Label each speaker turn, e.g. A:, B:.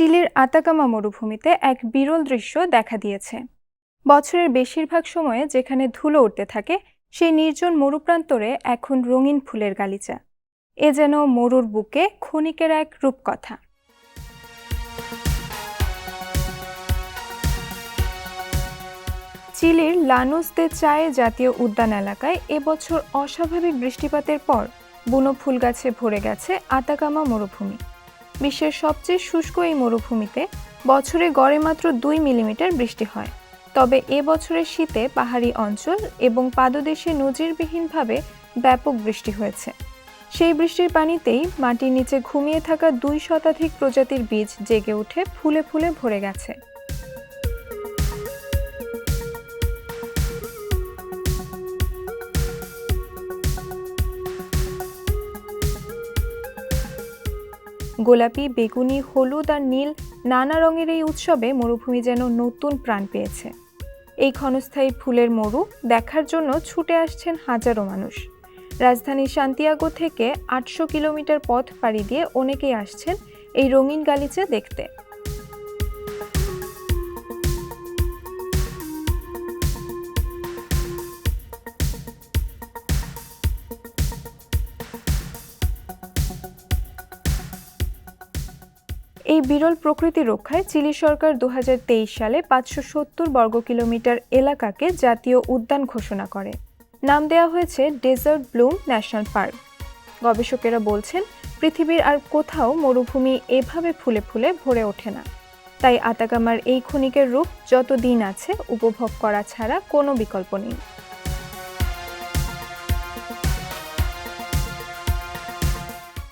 A: চিলির আতাকামা মরুভূমিতে এক বিরল দৃশ্য দেখা দিয়েছে। বছরের বেশিরভাগ সময়ে যেখানে ধুলো উঠতে থাকে, সেই নির্জন মরুপ্রান্তরে এখন রঙিন ফুলের গালিচা। এ যেন মরুর বুকে ক্ষণিকের এক রূপকথা। চিলির লানুস দে চায়ে জাতীয় উদ্যান এলাকায় এবছর অস্বাভাবিক বৃষ্টিপাতের পর বুনো ফুল গাছে ভরে গেছে আতাকামা মরুভূমি। বিশ্বের সবচেয়ে শুষ্ক এই মরুভূমিতে বছরে গড়ে মাত্র দুই মিলিমিটার বৃষ্টি হয়। তবে এ বছরের শীতে পাহাড়ি অঞ্চল এবং পাদদেশে নজিরবিহীনভাবে ব্যাপক বৃষ্টি হয়েছে। সেই বৃষ্টির পানিতেই মাটির নিচে ঘুমিয়ে থাকা দুই শতাধিক প্রজাতির বীজ জেগে উঠে ফুলে ফুলে ভরে গেছে। গোলাপি, বেগুনি, হলুদ আর নীল নানা রঙের এই উৎসবে মরুভূমি যেন নতুন প্রাণ পেয়েছে। এই ক্ষণস্থায়ী ফুলের মরু দেখার জন্য ছুটে আসছেন হাজারো মানুষ। রাজধানী সান্তিয়াগো থেকে আটশো কিলোমিটার পথ পাড়ি দিয়ে অনেকেই আসছেন এই রঙিন গালিচা দেখতে। এই বিরল প্রকৃতি রক্ষায় চিলি সরকার দু হাজার তেইশ সালে পাঁচশো সত্তর বর্গ কিলোমিটার এলাকাকে জাতীয় উদ্যান ঘোষণা করে। নাম দেওয়া হয়েছে ডেজার্ট ব্লুম ন্যাশনাল পার্ক গবেষকেরা বলছেন, পৃথিবীর আর কোথাও মরুভূমি এভাবে ফুলে ফুলে ভরে ওঠে না। তাই আতাকামার এই ক্ষণিকের রূপ যত দিন আছে উপভোগ করা ছাড়া কোনো বিকল্প নেই।